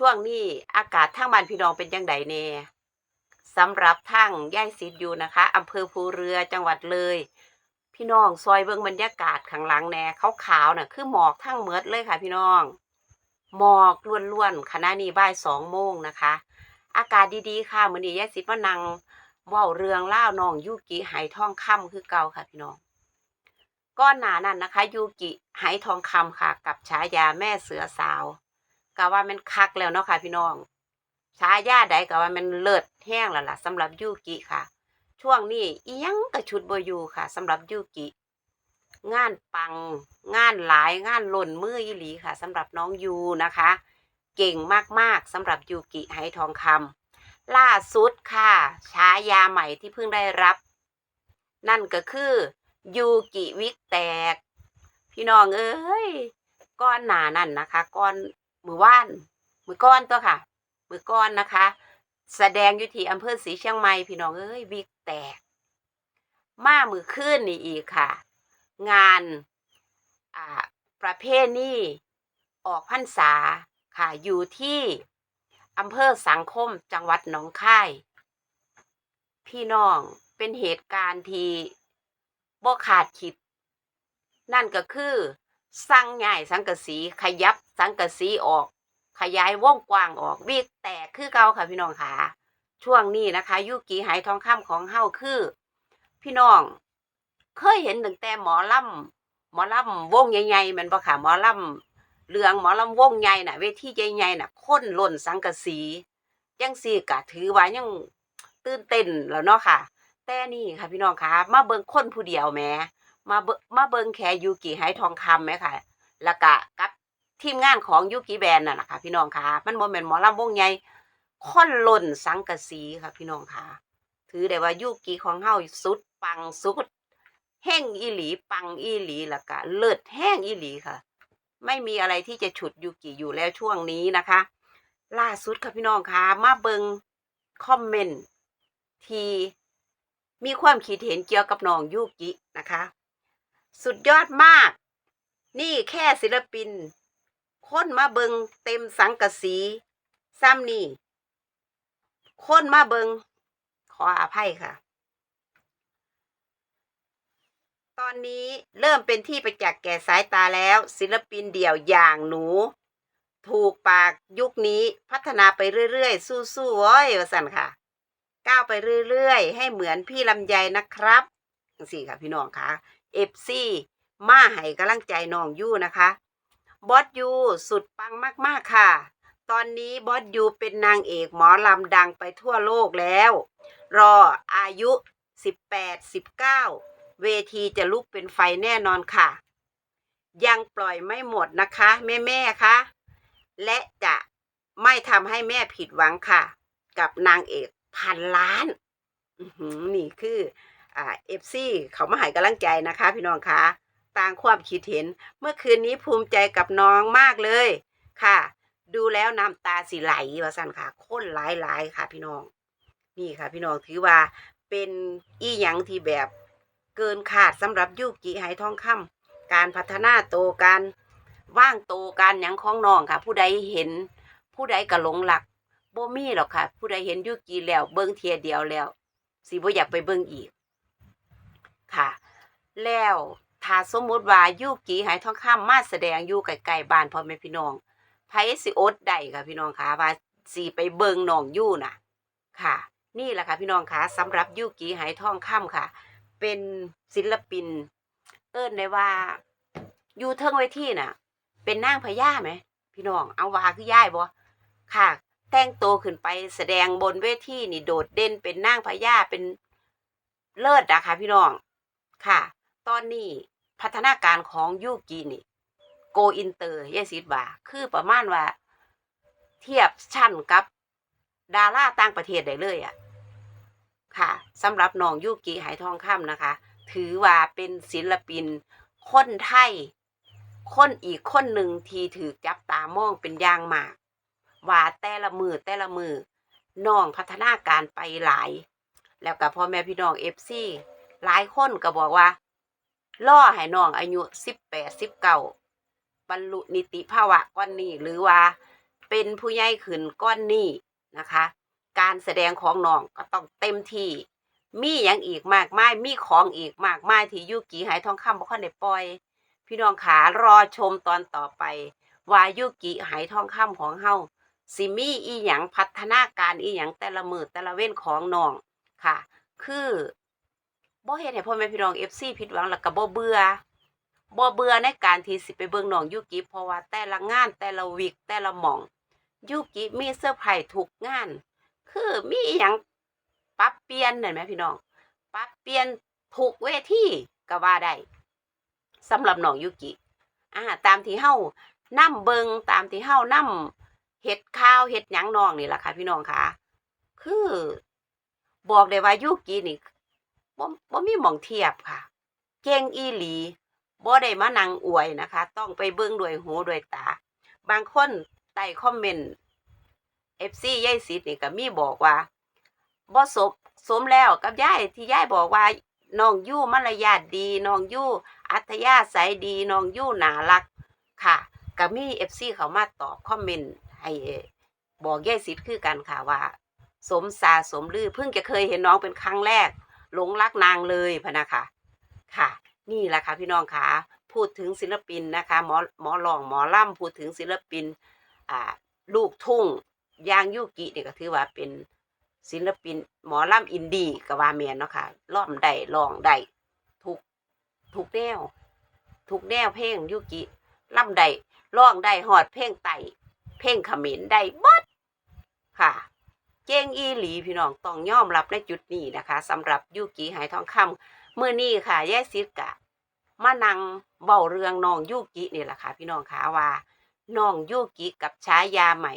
ช่วงนี้อากาศทางบ้านพี่น้องเป็นจังไดแน่สำหรับทางย่ายสิทธิ์อยู่นะคะอำเภอภูเรือจังหวัดเลย พี่น้องซอยเบิ่งบรรยากาศข้างหลังแหน่ขาวๆน่ะ คือหมอกทั้งเมดเลยค่ะ พี่น้องหมอกล้วนๆขณะนี้บ่ายสองโมงนะคะ อากาศดีๆค่ะมื้อนี้ย่ายสิทธิ์มานั่งว้าเรื่องเล่าน้องยูกิไหทองคำคือเก่าค่ะพี่น้องก้อนหนานั้นนะคะ ยูกิไหทองคำค่ะ กับฉายาแม่เสือสาว กะว่ามันคักแล้วเนาะค่ะพี่น้องฉายาใดกะว่ามันเลิศแห้งแล้วล่ะสำหรับยูกิค่ะ ช่วงนี้อียังกระชุดบอยู่ค่ะสำหรับยูกิงานปังงานหลายงานหล่นมืออีหลีค่ะสำหรับน้องยูนะคะ เก่งมากๆสำหรับยูกิไหทองคำล่าสุดค่ะฉายาใหม่ที่เพิ่งได้รับ นั่นก็คือยูกิวิกแตก พี่น้องเอ้ยก้อนหนานั่นนะคะก้อน มือว่าน มือก้อนตัวค่ะ มือก้อนนะคะ แสดงอยู่ที่อำเภอศรีเชียงใหม่พี่น้องเอ้ยวิกแตก มามือขึ้นนี่อีกค่ะ งานอ่าประเภทนี้ออกพรรษาค่ะอยู่ที่อำเภอสังคมจังหวัดหนองคาย พี่น้องเป็นเหตุการณ์ที่บ่ขาดคิด นั่นก็คือ สั่งใหญ่สังกะสีขยับสังกะสีออก ขยายวงกว้างออกวิกแตกคือเก่าค่ะพี่น้องค่ะ ช่วงนี้นะคะยุกีหายทองคำของเฮาคือ พี่น้อง เคยเห็นตั้งแต่หมอลำหมอลำวงใหญ่ๆมันบ่ค่ะหมอลำเรืองหมอลำวงใหญ่น่ะ เวทีใหญ่ๆน่ะคนล้นสังกะสีจังซี่ก็ถือว่ายังตื่นเต้นแล้วเนาะค่ะ แต่นี่ค่ะพี่น้องค่ะ มาเบิ่งคนผู้เดียวแหม มาเบิ่งมาเบิงแคยูกิไหทองคำไหมค่ะแล้วก็กับทีมงานของยูกิแบนน่ะนะคะพี่น้องคะมันบ่แม่นหมอลำวงใหญ่คนล้นสังกะสีค่ะ พี่น้องคะถือได้ว่ายูกิของเฮาสุดปังสุด แห้งอีหลี ปังอีหลีแล้วก็เลิศแห้งอีหลีค่ะ ไม่มีอะไรที่จะฉุดยูกิอยู่แล้วช่วงนี้นะคะ ล่าสุดค่ะพี่น้องคะมาเบิงคอมเมนต์ที่มีความคิดเห็นเกี่ยวกับน้องยูกินะคะ สุดยอดมาก นี่แค่ศิลปิน คนมาเบิงเต็มสังกะสี ซ้ำนี่ คนมาเบิง ขออภัยค่ะ ตอนนี้เริ่มเป็นที่ประจักษ์แก่สายตาแล้ว ศิลปินเดี่ยวอย่างหนู ถูกปากยุคนี้พัฒนาไปเรื่อยๆ สู้ๆเว้ยวสันค่ะ ก้าวไปเรื่อยๆ ให้เหมือนพี่ลำไยนะครับสี่ค่ะพี่น้องค่ะ เอฟซีมาให้กำลังใจน้องยูนะคะบอสยูสุดปังมากๆค่ะ ตอนนี้บอสยูเป็นนางเอกหมอลำดังไปทั่วโลกแล้ว รออายุ 18 19 เวทีจะลุกเป็นไฟแน่นอนค่ะ ยังปล่อยไม่หมดนะคะ แม่แม่ๆคะและจะไม่ทำให้แม่ผิดหวังค่ะ กับนางเอกพันล้านนี่คือ อ่าเอฟซีเขามาให้กำลังใจนะคะ พี่น้องคะต่างความคิดเห็น เมื่อคืนนี้ภูมิใจกับน้องมากเลยค่ะ ดูแล้วน้ำตาสิไหลว่าสั่นค่ะค้นหลายหลายค่ะ พี่น้อง นี่ค่ะ พี่น้องถือว่าเป็นอีหยังที่แบบเกินขาดสำหรับยุกิไหทองคำการพัฒนาโตการว่างโตการหยังของน้องค่ะ ผู้ใดเห็น ผู้ใดก็หลงหลักโบมี่หรอกค่ะ ผู้ใดเห็นยุกิแล้ว เบิ่งเทียเดียวแล้วสิบ่อยากไปเบิ่งอีก ค่ะ แล้วถ้าสมมุติว่ายุกิไหทองคำมาแสดงอยู่ใกลๆบ้านพ่อแม่พี่น้องไผสิอดได้ค่ะพี่น้องค่ะว่าสิไปเบิงน้องยู่น่ะ ค่ะ นี่แหละค่ะพี่น้องค่ะสำหรับยุกิไหทองคำค่ะ เป็นศิลปิน เอิ้นได้ว่าอยู่เทิงเวทีน่ะ เป็นนางพญาไหมพี่น้องเอาว่าคือย่ายบ่ค่ะ แต่งโตขึ้นไปแสดงบนเวทีนี่โดดเด่นเป็นนางพญาเป็นเลิศนะคะพี่น้อง ค่ะ ตอนนี้พัฒนาการของยูกินี่ โกอินเตอร์ยายสิทธิ์ว่าคือประมาณว่า เทียบชั้นกับ ดาราต่างประเทศได้เลยอะ่ะค่ะสำหรับน้องยูกิไหทองคำนะคะ ถือว่าเป็นศิลปินคนไทยคนอีกคนหนึ่งที่ถือจับตามองเป็นอย่างมาก ว่าแต่ละมือแต่ละมือน้องพัฒนาการไปหลาย แล้วก็พ่อแม่พี่น้องเอฟซี หลายคนก็บอกว่าล่อให้น้องอายุสิบแปดสิบเก้าบรรลุนิติภาวะก่อนนี้หรือว่าเป็นผู้ใหญ่ขึ้นก้อนนี้นะคะ การแสดงของน้องก็ต้องเต็มที่ มีอย่างอีกมากมายมีของอีกมากมายที่ยุกิหายทองคำบ่คันได้ปล่อย พี่น้องขารอชมตอนต่อไป ว่ายุกิหายทองคำของเฮาสิมีอีหยังพัฒนาการอีหยังแต่ละมือแต่ละเว้นของน้องค่ะ คือ บ่เฮ็ดให้พ่อแม่พี่น้อง FC ผิดหวังแล้วก็บ่เบื่อบ่เบื่อในการที่สิไปเบิ่งน้องยุกิเพราะว่าแต่ละงานแต่ละวิกแต่ละหม่องยุกิมีเซอร์ไพรส์ทุกงาน คือมีอหยังปรับเปลี่ยนเห็นไหมพี่น้องปรับเปลี่ยนถูกเวทีก็ว่าได้สำหรับน้องยุกิอ่าตามที่เฮานํเบิงตามที่เฮานํเฮ็ดข้าวเฮ็ดหยังน้องนี่แหละค่ะ พี่น้องค่ะ คือ บอกได้ว่ายุกินี่ บ่บ่มีหม่องเทียบค่ะ เก่งอีหลีบ่ได้มานั่งอวยนะคะ ต้องไปเบิ่งด้วยหูด้วยตา บางคนใต้คอมเมนต์ FC ยายสิทธิ์นี่ก็มีบอกว่าบ่สมสมแล้วกับยายที่ยายบอกว่าน้องยู่มารยาทดีน้องยู่อัธยาศัยดีน้องยู่น่ารักค่ะก็มี FC เขามาตอบคอมเมนต์ให้บอกยายสิทธิ์คือกันค่ะว่า สมสาสมลือเพิ่งจะเคยเห็นน้องเป็นครั้งแรก หลงรักนางเลยพะนะคะค่ะ นี่แหละค่ะพี่น้องค่ะพูดถึงศิลปินนะคะหมอหมอลองหมอล่ำพูดถึงศิลปินอ่าลูกทุ่งยางยุกิเนี่ก็ถือว่าเป็นศิลปินหมอลำอินดี้ก็ว่าแม่นเนาะค่ะร้องได้ร้องได้ทุกทุกแนวทุกแนวเพลงยุกิลำได้ร้องได้หอดเพลงไต่เพลงขมรได้บดค่ะ เก่งอีหลีพี่น้องต้องยอมรับในจุดนี้นะคะสำหรับยุกิหายทองคำมื้อนี้ค่ะแยายซิดกะมานั่งเบาเรื่องน้องยุกินี่แหละค่ะ พี่น้องค่ะว่าน้องยุกิกับฉายาใหม่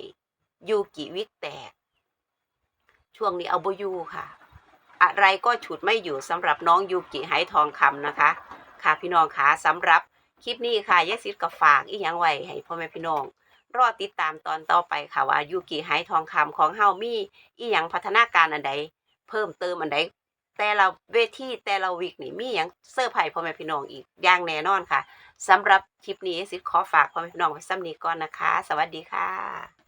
ยูกิวิกแตก ช่วงนี้เอาบยูค่ะ อะไรก็ฉุดไม่อยู่สำหรับน้องยูกิไหทองคำนะคะ ค่ะพี่น้องค่ะสำหรับคลิปนี้ค่ะแยายซิดกับฝากอีกอย่างไว้ให้พ่อแม่พี่น้อง รอติดตามตอนต่อไปค่ะว่ายูกิหายทองคำของเฮามีอีหยังพัฒนาการอันใดเพิ่มเติมอันใดแต่ละเวทีแต่ละวิกนี่มีอยังเซอร์ไพรส์พ่อแม่พี่น้องอีกอย่างแน่นอนค่ะสำหรับคลิปนี้ซิดขอฝากพ่อแม่พี่น้องไว้ซ้ำนี้ก่อนนะคะ สวัสดีค่ะ